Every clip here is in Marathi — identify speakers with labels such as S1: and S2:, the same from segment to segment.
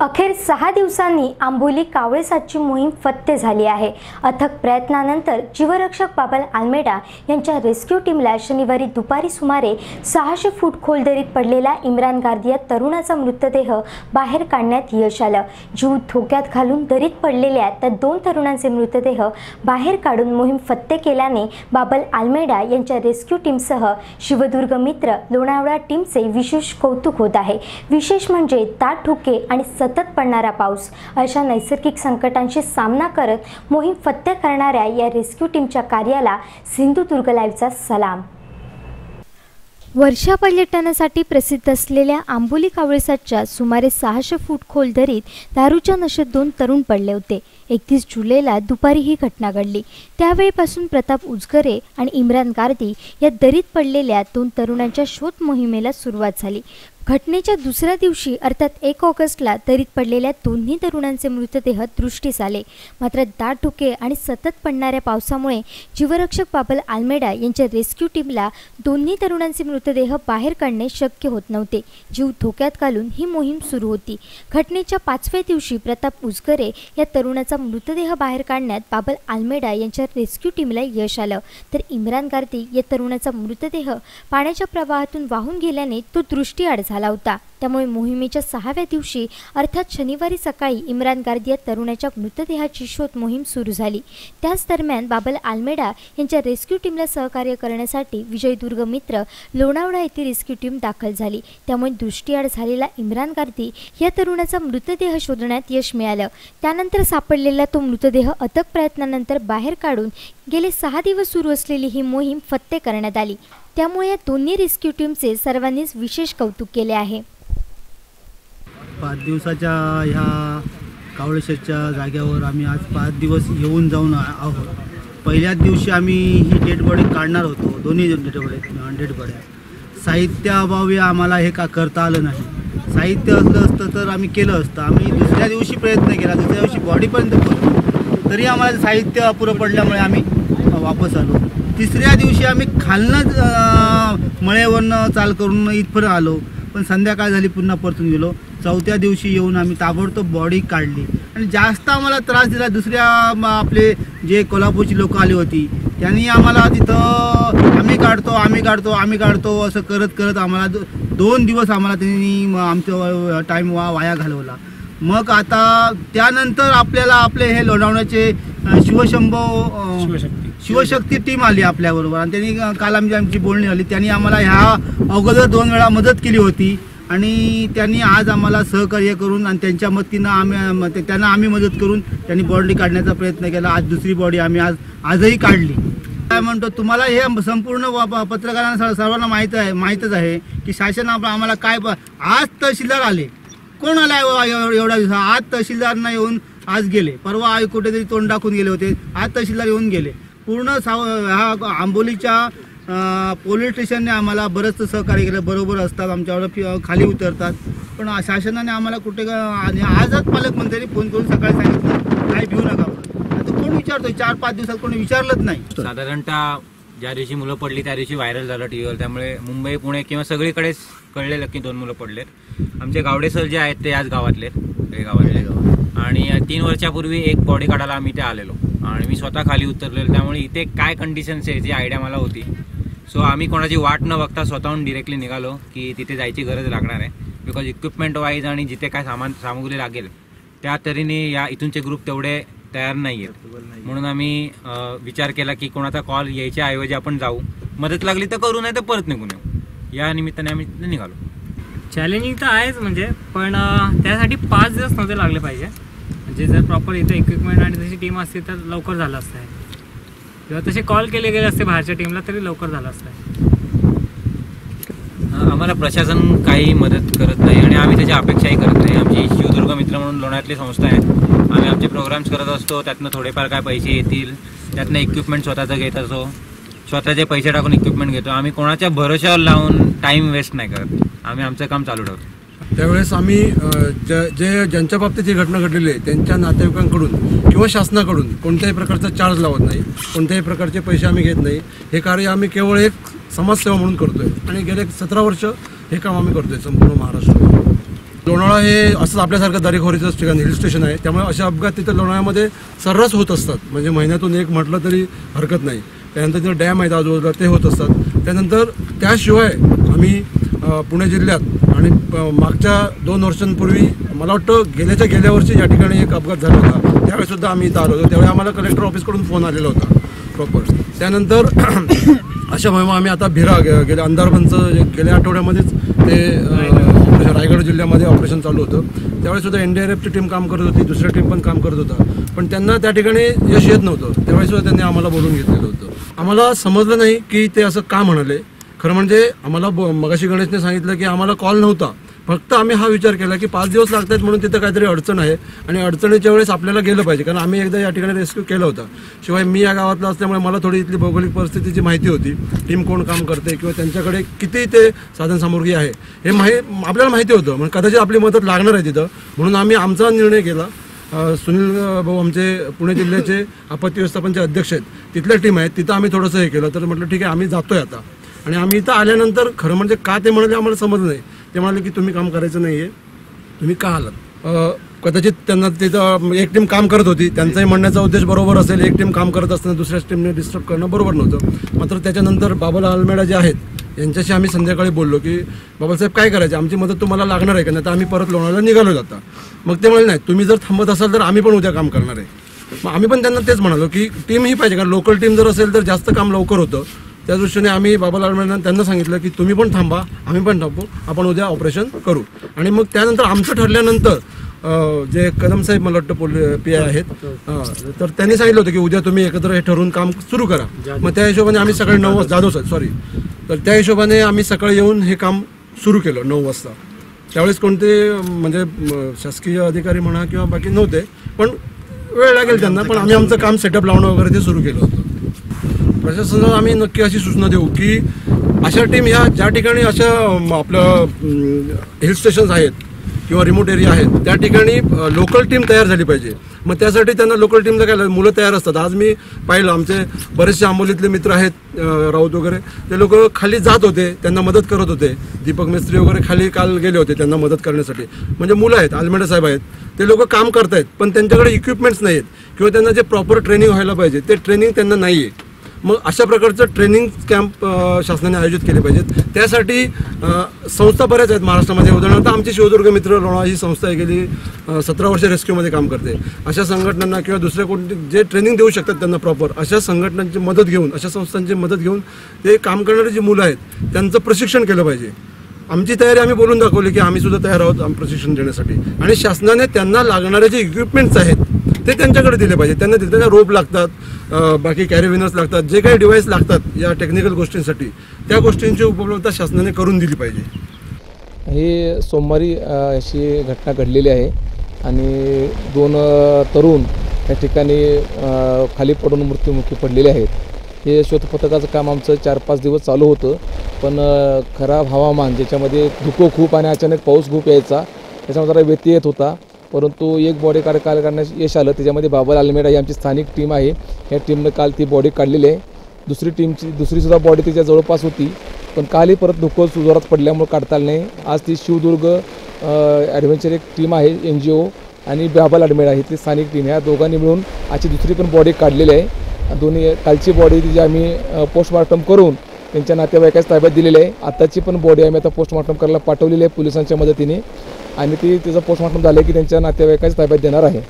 S1: अखेर सहा दिवसांनी आंबोली कावळेसाची मोहीम फत्ते झाली आहे. अथक प्रयत्नानंतर जीवरक्षक बाबल आल्मेडा यांच्या रेस्क्यू टीमला शनिवारी दुपारी सुमारे सहाशे फूट खोल दरीत पडलेला इम्रान गार्दिया तरुणाचा मृतदेह बाहेर काढण्यात यश आलं. जीव धोक्यात घालून दरीत पडलेल्या त्या दोन तरुणांचे मृतदेह बाहेर काढून मोहीम फत्ते केल्याने बाबल आल्मेडा यांच्या रेस्क्यू टीमसह शिवदुर्ग मित्र लोणावळा टीमचे विशेष कौतुक होत आहे. विशेष म्हणजे ताट ठुके आणि सतत पडणारा पाऊस. अशा नैसर्गिक संकटांशी सामना करत मोहीम फत्ते करणाऱ्या या रेस्क्यू टीमच्या कार्याला सिंधुदुर्ग लाईव्हचा सलाम. वर्षा पर्यटनासाठी प्रसिद्ध असलेल्या आंबोली कावळेसाच्या सुमारे सहाशे फूट खोल दरीत दारूच्या नशेत दोन तरुण पडले होते. एकतीस जुलैला दुपारी ही घटना घडली. त्यावेळीपासून प्रताप उजगरे आणि इम्रान गार्दी या दरीत पडलेल्या दोन तरुणांच्या शोध मोहिमेला सुरुवात झाली. घटनेच्या दुसऱ्या दिवशी अर्थात एक ऑगस्टला दरीत पडलेल्या दोन्ही तरुणांचे मृतदेह दृष्टीस आले. मात्र दाट धुके आणि सतत पडणाऱ्या पावसामुळे जीवरक्षक बाबल आल्मेडा यांच्या रेस्क्यू टीमला दोन्ही तरुणांचे मृतदेह बाहेर काढणे शक्य होत नव्हते. जीव धोक्यात घालून ही मोहीम सुरू होती. घटनेच्या पाचव्या दिवशी प्रताप उजगरे या तरुणाचा मृतदेह बाहेर काढण्यात बाबल आल्मेडा यांच्या रेस्क्यू टीमला यश आलं. तर इम्रान गार्दी या तरुणाचा मृतदेह पाण्याच्या प्रवाहातून वाहून गेल्याने तो दृष्टीआड झाला. झाला होता. त्यामुळे मोहिमेच्या सहाव्या दिवशी अर्थात शनिवारी सकाळी इम्रान गार्दी या तरुणाच्या मृतदेहाची शोध मोहीम सुरू झाली. त्याच दरम्यान बाबल आल्मेडा यांच्या रेस्क्यू टीमला सहकार्य करण्यासाठी विजयदुर्ग मित्र लोणावळा येथे रेस्क्यू टीम दाखल झाली. त्यामुळे दृष्टीआड झालेला इम्रान गार्दी या तरुणाचा मृतदेह शोधण्यात यश मिळालं. त्यानंतर सापडलेला तो मृतदेह अथक प्रयत्नानंतर बाहेर काढून गेले सहा दिवस सुरू असलेली ही मोहीम फत्ते करण्यात आली. त्यामुळे या दोन्ही रेस्क्यू टीमचे सर्वांनीच विशेष कौतुक केले आहे.
S2: पाच दिवसाच्या ह्या कावळेश्वरच्या जाग्यावर आम्ही आज पाच दिवस येऊन जाऊन आहोत. पहिल्याच दिवशी आम्ही ही डेड बॉडी काढणार होतो. दोन्ही डेड बॉडी डेड बॉड्या साहित्याअभावी आम्हाला हे का करता आलं नाही. साहित्य असलं असतं तर आम्ही केलं असतं. आम्ही दुसऱ्या दिवशी प्रयत्न केला. दुसऱ्या दिवशी बॉडीपर्यंत पोहोचलो तरी आम्हाला साहित्य अपुरं पडल्यामुळे आम्ही वापस आलो. तिसऱ्या दिवशी आम्ही खालनंच मळ्यावरनं चाल करून इथपर्यंत आलो. पण संध्याकाळ झाली पुन्हा परतून गेलो. चौथ्या दिवशी येऊन आम्ही ताबडतोब बॉडी काढली. आणि जास्त आम्हाला त्रास दिला. दुसऱ्या आपले जे कोल्हापूरची लोकं आली होती त्यांनी आम्हाला तिथं आम्ही काढतो आम्ही काढतो आम्ही काढतो असं करत करत आम्हाला दो- दोन दिवस आम्हाला त्यांनी म, आमचं टाईम वा वाया घालवला. मग आता त्यानंतर आपल्याला आपले हे लोणावळ्याचे अ, शिवशंभो. शिवशक्ती टीम आली आपल्याबरोबर आणि त्यांनी काल आमची आमची बोलणी झाली त्यांनी आम्हाला ह्या अगोदर दोन वेळा मदत केली होती आणि त्यांनी आज आम्हाला सहकार्य करून आणि त्यांच्या मदतीनं आम्ही म- ते- त्यांना आम्ही मदत करून त्यांनी बॉडी काढण्याचा प्रयत्न केला. आज दुसरी बॉडी आम्ही आज आजही काढली. काय म्हणतो तुम्हाला हे संपूर्ण प- पत्रकारांना सर्वांना माहीत आहे माहीतच आहे की शासन आपण आम्हाला काय प- आज तहसीलदार आले. कोण आला एवढ्या दिवसा? आज तहसीलदारना येऊन आज गेले. परवा आ- कुठेतरी तोंड दाखवून गेले होते. आज तहसीलदार येऊन गेले. पूर्ण साव ह्या आंबोलीच्या पोलीस स्टेशनने आम्हाला बरंचसं सहकार्य केलं. बरोबर असतात आमच्यावर फि- खाली उतरतात. पण शासनाने आम्हाला कुठे आणि आजच पालकमंत्र्यांनी फोन करून सकाळी सांगितलं काय भिऊ नका. आता कोण विचारतोय? चार पाच दिवसात कोणी विचारलंच नाही.
S3: साधारणतः ज्या दिवशी मुलं पडली त्या दिवशी व्हायरल झालं टी व्हीवर त्यामुळे मुंबई पुणे किंवा सगळीकडेच कळलेलं की दोन मुलं पडलेत. आमचे गावडे सर जे आहेत ते आज गावातले गावातले. आणि तीन वर्षापूर्वी एक बॉडी काढायला आम्ही इथे आलेलो. आणि मी स्वतः खाली उतरलेलो त्यामुळे इथे काय कंडिशन्स आहे याची आयडिया मला होती. सो आम्ही कोणाची वाट न बघता स्वतःहून डिरेक्टली निघालो की तिथे जायची गरज लागणार आहे. बिकॉज इक्विपमेंट वाईज आणि जिथे काय सामान सामुग्री लागेल त्या तऱ्हेने या इथूनचे ग्रुप तेवढे तयार नाही आहेत म्हणून आम्ही विचार केला की कोणाचा कॉल यायच्या ऐवजी आपण जाऊ. मदत लागली तर करू नाही तर परत निघून येऊ. या निमित्ताने आम्ही तिथे निघालो.
S4: चॅलेंजिंग तर आहेच म्हणजे पण त्यासाठी पाच दिवस नव्हते लागले पाहिजे. म्हणजे जर प्रॉपर इथं इक्विपमेंट आणि तशी टीम असते तर लवकर झालं असतं आहे किंवा तसे कॉल केले गेले असते बाहेरच्या टीमला तरी लवकर झालं असतं
S3: आहे आम्हाला प्रशासन काही मदत करत नाही आणि आम्ही त्याची अपेक्षाही करत नाही. आमची शिवदुर्ग मित्र म्हणून लोण्यातली संस्था आहे. आम्ही आमचे प्रोग्राम्स करत असतो त्यातनं थोडेफार काय पैसे येतील त्यातनं इक्विपमेंट स्वतःचं घेत असतो स्वतःचे पैसे टाकून इक्विपमेंट घेतो. आम्ही कोणाच्या भरोश्यावर लावून टाईम वेस्ट नाही करत. आम्ही आमचं काम चालू ठेवतो.
S5: त्यावेळेस आम्ही जे ज्यांच्या बाबतीत ही घटना घडलेली आहे त्यांच्या नातेवाईकांकडून किंवा शासनाकडून कोणत्याही प्रकारचा चार्ज लावत नाही कोणत्याही प्रकारचे पैसे आम्ही घेत नाही. हे कार्य आम्ही केवळ एक समाजसेवा म्हणून करतोय आणि गेले सतरा वर्ष हे काम आम्ही करतोय संपूर्ण महाराष्ट्रात लोणाळा हे असंच आपल्यासारखं दरेखोरीचं ठिकाण हिल स्टेशन आहे. त्यामुळे असे अपघात तिथं लोणाळ्यामध्ये सर्रास होत असतात. म्हणजे महिन्यातून एक म्हटलं तरी हरकत नाही. त्यानंतर तिथं डॅम आहेत आजूबाजूला ते होत असतात. त्यानंतर त्याशिवाय आम्ही पुणे जिल्ह्यात आणि मागच्या दोन वर्षांपूर्वी मला वाटतं गेल्याच्या गेल्या वर्षी या ठिकाणी एक अपघात झाला होता. त्यावेळेस सुद्धा आम्ही इथं आलो होतो. त्यावेळी आम्हाला कलेक्टर ऑफिसकडून फोन आलेला होता प्रॉपर त्यानंतर अशा मोहिमा आम्ही आता भिरा गेल्या अंधारबनचं जे गेल्या आठवड्यामध्येच ते रायगड. जिल्ह्यामध्ये ऑपरेशन चालू होतं. त्यावेळेस सुद्धा एन डी आर एफची टीम काम करत होती. दुसऱ्या टीम पण काम करत होता. पण त्यांना त्या ठिकाणी यश येत नव्हतं. त्यावेळेस सुद्धा त्यांनी आम्हाला बोलून घेतलेलं होतं. आम्हाला समजलं नाही की ते असं का म्हणाले. खरं म्हणजे आम्हाला ब- मगाशी गणेशने सांगितलं की आम्हाला कॉल नव्हता. फक्त आम्ही हा विचार केला की पाच दिवस लागतात म्हणून तिथं काहीतरी अडचण आहे आणि अडचणीच्या वेळेस आपल्याला गेलं पाहिजे. कारण आम्ही एकदा या ठिकाणी रेस्क्यू केला होता. शिवाय मी या गावातला असल्यामुळे मला थोडी इथली भौगोलिक परिस्थितीची माहिती होती. टीम कोण काम करते किंवा त्यांच्याकडे किती ते साधनसामुग्री आहे हे माहि आपल्याला माहिती होतं. म्हणजे कदाचित आपली मदत लागणार आहे तिथं. म्हणून आम्ही आमचा निर्णय केला. सुनील भाऊ आमचे पुणे जिल्ह्याचे आपत्ती व्यवस्थापनचे अध्यक्ष आहेत. तिथल्या टीम आहेत. तिथं आम्ही थोडंसं हे केलं. तर म्हटलं ठीक आहे आम्ही जातोय आता. आणि आम्ही इथं आल्यानंतर खरं म्हणजे का ते म्हणाले आम्हाला समजलं नाही. ते म्हणाले की तुम्ही काम करायचं नाही आहे तुम्ही का आलात? कदाचित त्यांना तिथं एक टीम काम करत होती. त्यांचाही म्हणण्याचा उद्देश बरोबर असेल. एक टीम काम करत असताना दुसऱ्याच टीमने डिस्टर्ब करणं बरोबर नव्हतं. मात्र त्याच्यानंतर बाबाला आलमेडा जे आहेत यांच्याशी आम्ही संध्याकाळी बोललो की बाबासाहेब काय करायचं? आमची मदत तुम्हाला लागणार आहे का? नाही तर आम्ही परत लोणावळ्याला निघालो जाता. मग ते म्हणाले नाही तुम्ही जर थांबत असाल तर आम्ही पण उद्या काम करणार आहे. मग आम्ही पण त्यांना तेच म्हणालो की टीम ही पाहिजे. कारण लोकल टीम जर असेल तर जास्त काम लवकर होतं. त्या दृष्टीने आम्ही बाबालाल मॅडम त्यांना सांगितलं की तुम्ही पण थांबा आम्ही पण थांबू आपण उद्या ऑपरेशन करू. आणि मग त्यानंतर आमचं ठरल्यानंतर जे कदम साहेब मला वाटतं पी आय आहेत तर त्यांनी सांगितलं होतं की उद्या तुम्ही एकत्र हे ठरवून काम सुरू करा. मग त्या हिशोबाने आम्ही सकाळी नऊ वाजता जाधव साहेब सॉरी तर त्या हिशोबाने आम्ही सकाळी येऊन हे काम सुरू केलं नऊ वाजता. त्यावेळेस कोणते म्हणजे शासकीय अधिकारी म्हणा किंवा बाकी नव्हते पण वेळ लागेल त्यांना पण आम्ही आमचं काम सेटअप लावणं वगैरे ते सुरू केलं. होतं प्रशासनाला आम्ही नक्की अशी सूचना देऊ की अशा टीम ह्या ज्या ठिकाणी अशा आपलं हिल स्टेशन्स आहेत किंवा रिमोट एरिया आहेत त्या ठिकाणी लोकल टीम तयार झाली पाहिजे. मग त्यासाठी त्यांना लोकल टीमचं काय मुलं तयार असतात. आज मी पाहिलं आमचे बरेचसे आंबोलीतले मित्र आहेत राऊत वगैरे ते लोक खाली जात होते त्यांना मदत करत होते. दीपक मिस्त्री वगैरे खाली काल गेले होते त्यांना मदत करण्यासाठी. म्हणजे मुलं आहेत आलमेडा साहेब आहेत ते लोक काम करतायत पण त्यांच्याकडे इक्विपमेंट्स नाही आहेत किंवा त्यांना जे प्रॉपर ट्रेनिंग व्हायला पाहिजे ते ट्रेनिंग त्यांना नाही आहे मग अशा प्रकारचं ट्रेनिंग कॅम्प शासनाने आयोजित केले पाहिजेत. त्यासाठी संस्था बऱ्याच आहेत महाराष्ट्रामध्ये. उदाहरणार्थ आमची शिवदुर्ग मित्र लोणा ही संस्था आहे गेली सतरा वर्ष रेस्क्यूमध्ये काम करते. अशा संघटनांना किंवा दुसऱ्या कोणती जे ट्रेनिंग देऊ शकतात त्यांना प्रॉपर अशा संघटनांची मदत घेऊन अशा संस्थांची मदत घेऊन ते काम करणारी जी मुलं आहेत त्यांचं प्रशिक्षण केलं पाहिजे. आमची तयारी आम्ही बोलून दाखवली की आम्ही सुद्धा तयार आहोत प्रशिक्षण देण्यासाठी. आणि शासनाने त्यांना लागणारे जे इक्विपमेंट्स आहेत ते त्यांच्याकडे दिले पाहिजे. त्यांना दिले त्यांना रोप लागतात बाकी कॅरीविनर्स लागतात जे काही डिव्हाइस लागतात या टेक्निकल गोष्टींसाठी त्या गोष्टींची उपलब्धता शासनाने करून दिली पाहिजे.
S6: ही सोमवारी अशी घटना घडलेली आहे आणि दोन तरुण या ठिकाणी खाली पडून मृत्युमुखी पडलेले आहेत. हे शोधपथकाचं काम आमचं चार पाच दिवस चालू होतं पण खराब हवामान ज्याच्यामध्ये धुकं खूप आणि अचानक पाऊस खूप यायचा त्याच्यामध्ये जरा व्यत्यय येत होता. परंतु एक बॉडी काढ काल करण्यास यश आलं. त्याच्यामध्ये बाबर आलमेडा ही आमची स्थानिक टीम आहे. या टीमनं काल ती बॉडी काढलेली आहे. दुसरी टीमची दुसरीसुद्धा बॉडी तिच्या जवळपास होती. पण कालही परत धुकं जोरात पडल्यामुळे काढता आलं नाही. आज ती शिवदुर्ग ॲडव्हेंचर एक टीम आहे एन जी ओ आणि बाबाल अडमेडा ही ती स्थानिक टीम ह्या दोघांनी मिळून आजची दुसरी पण बॉडी काढलेली आहे. दोन्ही कालची बॉडी तिची आम्ही पोस्टमॉर्टम करून त्यांच्या नातेवाईकाच्या ताब्यात दिलेली आहे. आत्ताची पण बॉडी आम्ही आता पोस्टमॉर्टम करायला पाठवलेली आहे पोलिसांच्या मदतीने. आणि ती तिचं पोस्टमॉर्टम झालं की त्यांच्या नातेवाईकाच्या ताब्यात देणार आहे.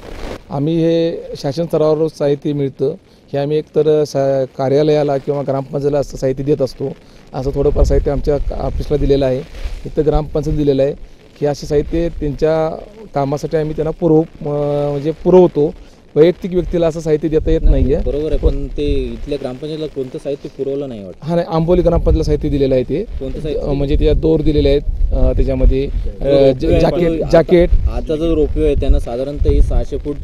S6: आम्ही हे शासन स्तरावर साहित्य मिळतं. हे आम्ही एकतर सा कार्यालयाला किंवा ग्रामपंचायतीला असं साहित्य देत असतो. असं थोडंफार साहित्य आमच्या ऑफिसला दिलेलं आहे. इथं ग्रामपंचायत दिलेलं आहे. हे असे साहित्य त्यांच्या कामासाठी आम्ही त्यांना पुरव म्हणजे पुरवतो. वैयक्तिक व्यक्तीला असं साहित्य देता येत नाही आहे
S7: बरोबर आहे पण ते इथल्या ग्रामपंचायतीला कोणतं साहित्य पुरवलं नाही वाटतं?
S6: हा नाही आंबोली ग्रामपंचायतला साहित्य दिलेलं आहे ते.
S7: कोणतं साहित्य
S6: म्हणजे त्याच्यात दोर दिलेले आहेत त्याच्यामध्ये जॅकेट जॅकेट.
S7: आता जो रोपवे आहे त्यांना साधारणतः ही सहाशे फूट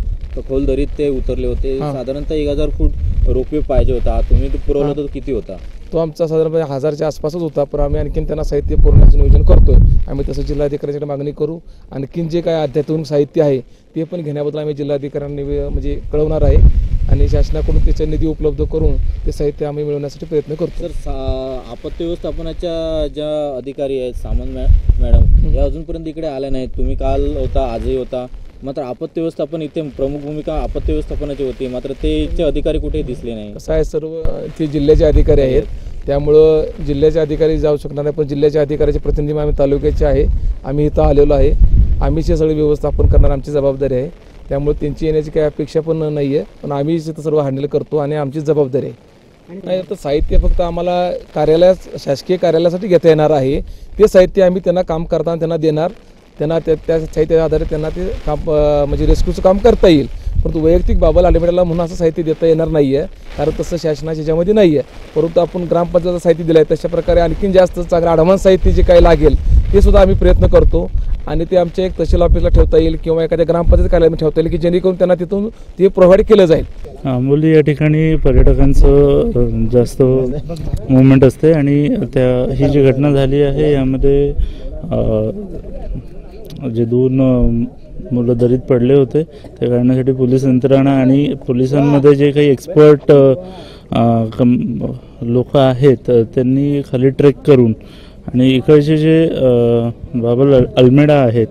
S7: खोल दरीत ते उतरले होते. साधारणतः एक हजार फूट रोपवे पाहिजे होता. तुम्ही पुरवला
S6: हा.
S7: तो किती होता?
S6: तो आमचा साधारणपणे हजारच्या आसपासच होता पण आम्ही आणखीन त्यांना साहित्य पुरवण्याचं नियोजन करतोय. आम्ही तसं जिल्हाधिकाऱ्यांकडे मागणी करू. आणखीन जे काय अध्यात्मिक साहित्य आहे ते पण घेण्याबद्दल आम्ही जिल्हाधिकाऱ्यांनी म्हणजे कळवणार आहे. आणि शासनाकडून त्याचा निधी उपलब्ध करून ते साहित्य आम्ही मिळवण्यासाठी प्रयत्न करतो
S7: तर सा- आपत्ती व्यवस्थापनाच्या ज्या अधिकारी आहेत सामंत मॅ- मॅडम या अजूनपर्यंत इकडे आल्या नाहीत. तुम्ही काल होता आजही होता. मात्र आपत्ती व्यवस्थापन इथे प्रमुख भूमिका आपत्ती व्यवस्थापनाची होती. मात्र ते इथचे अधिकारी कुठे दिसले नाही.
S6: कसं आहे सर्व ते जिल्ह्याचे अधिकारी आहेत. त्यामुळं जिल्ह्याचे अधिकारी जाऊ शकणार नाही पण जिल्ह्याच्या अधिकाऱ्याचे प्रतिनिधी आम्ही तालुक्याचे आहे. आम्ही इथं आलेलो आहे. आम्हीच हे सगळे व्यवस्थापन करणार आमची जबाबदारी आहे. त्यामुळे त्यांची येण्याची काही अपेक्षा पण नाही आहे पण आम्हीच इथं सर्व हँडल करतो आणि आमची जबाबदारी आहे. नाही तर साहित्य फक्त आम्हाला कार्यालया शासकीय कार्यालयासाठी घेता येणार आहे. ते साहित्य आम्ही त्यांना काम करताना त्यांना देणार. त्यांना त्या त्या साहित्याच्या आधारे त्यांना ते काम म्हणजे रेस्क्यूचं काम करता येईल. परंतु वैयक्तिक बाबाला अलिमेडाला म्हणून असं साहित्य देता येणार नाही आहे कारण तसं शासनाच्या ह्याच्यामध्ये नाही आहे परंतु आपण ग्रामपंचायतचं साहित्य दिलं आहे तशा प्रकारे आणखीन जास्त चांगलं ॲडव्हान्स साहित्य जे काही लागेल ते सुद्धा आम्ही प्रयत्न करतो. आणि ते आमच्या एक तहसील ऑफिसला ठेवता येईल किंवा एखाद्या ग्रामपंचायत कार्यालयामध्ये ठेवता येईल की जेणेकरून त्यांना तिथून ते प्रोव्हाइड केलं जाईल.
S8: आंबोली या ठिकाणी पर्यटकांचं जास्त मुवमेंट असते आणि त्या ही जी घटना झाली आहे यामध्ये जे दोन मुलं दरीत पडले होते ते काढण्यासाठी पोलीस यंत्रणा आणि पोलिसांमध्ये जे काही एक्सपर्ट लोक आहेत त्यांनी खाली ट्रेक करून आणि इकडचे जे बाबल अल्मेडा आहेत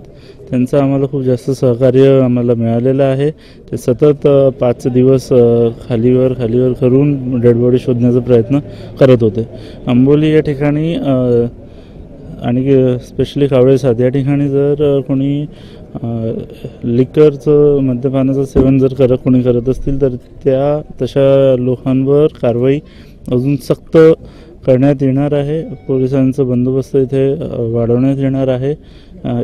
S8: त्यांचं आम्हाला खूप जास्त सहकार्य आम्हाला मिळालेलं आहे. ते सतत पाच दिवस खालीवर खालीवर करून डेडबॉडी शोधण्याचा प्रयत्न करत होते. आंबोली या ठिकाणी आणि स्पेशली कावळे साध या ठिकाणी जर कोणी लिकरचं मद्यपानाचं सेवन जर करत कोणी करत असतील तर त्या तशा लोकांवर कारवाई अजून सक्त करण्यात येणार आहे. पोलिसांचा बंदोबस्त इथे वाढवण्यात येणार आहे.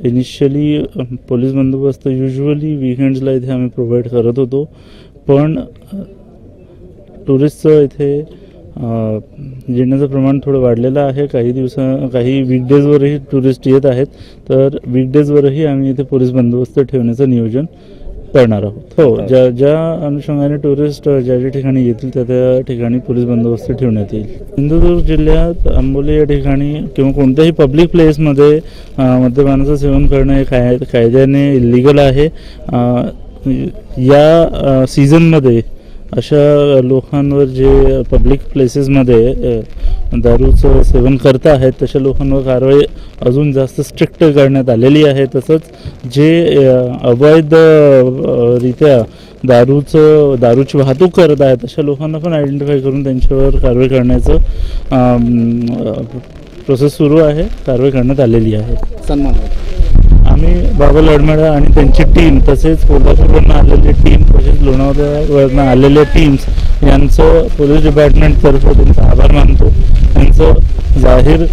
S8: इनिशियली पोलीस बंदोबस्त युजली विकेंड्सला इथे आम्ही प्रोव्हाइड करत होतो. पण टुरिस्टचं इथे येण्याचं प्रमाण थोडं वाढलेलं आहे. काही दिवसा काही वीकडेजवरही टुरिस्ट येत आहेत. तर वीकडेजवरही आम्ही इथे पोलीस बंदोबस्त ठेवण्याचं नियोजन करणार आहोत. हो ज्या ज्या अनुषंगाने टुरिस्ट ज्या ज्या ठिकाणी येतील त्या त्या ठिकाणी पोलीस बंदोबस्त ठेवण्यात येईल. सिंधुदुर्ग जिल्ह्यात आंबोली या ठिकाणी किंवा कोणत्याही पब्लिक प्लेसमध्ये मद्यपानाचं सेवन करणं हे काय कायद्याने इलिगल आहे. या सीझनमध्ये अशा लोकांवर जे पब्लिक प्लेसेसमध्ये दारूचं सेवन करता आहेत तशा लोकांवर कारवाई अजून जास्त स्ट्रिक्ट करण्यात आलेली आहे. तसंच जे अवैधरित्या अवैध रित्या दारूचं दारूची वाहतूक करत आहेत अशा लोकांना पण आयडेंटिफाय करून त्यांच्यावर कारवाई करण्याचं प्रोसेस सुरू आहे कारवाई करण्यात आलेली आहे.
S7: सन्मान.
S8: आम्ही बाबा लडमेडा आणि त्यांची टीम तसेच कोल्हापूरवरून आलेली टीम तसेच लोणावळ्यावरनं आलेल्या टीम्स यांचं पोलीस डिपार्टमेंटतर्फे त्यांचा आभार मानतो. त्यांचं जाहीर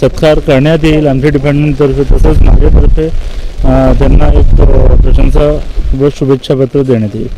S8: सत्कार करण्यात येईल आमच्या डिपार्टमेंटतर्फे तसंच माझ्यातर्फे त्यांना एक प्रशंसा व शुभेच्छा पत्र देण्यात येईल.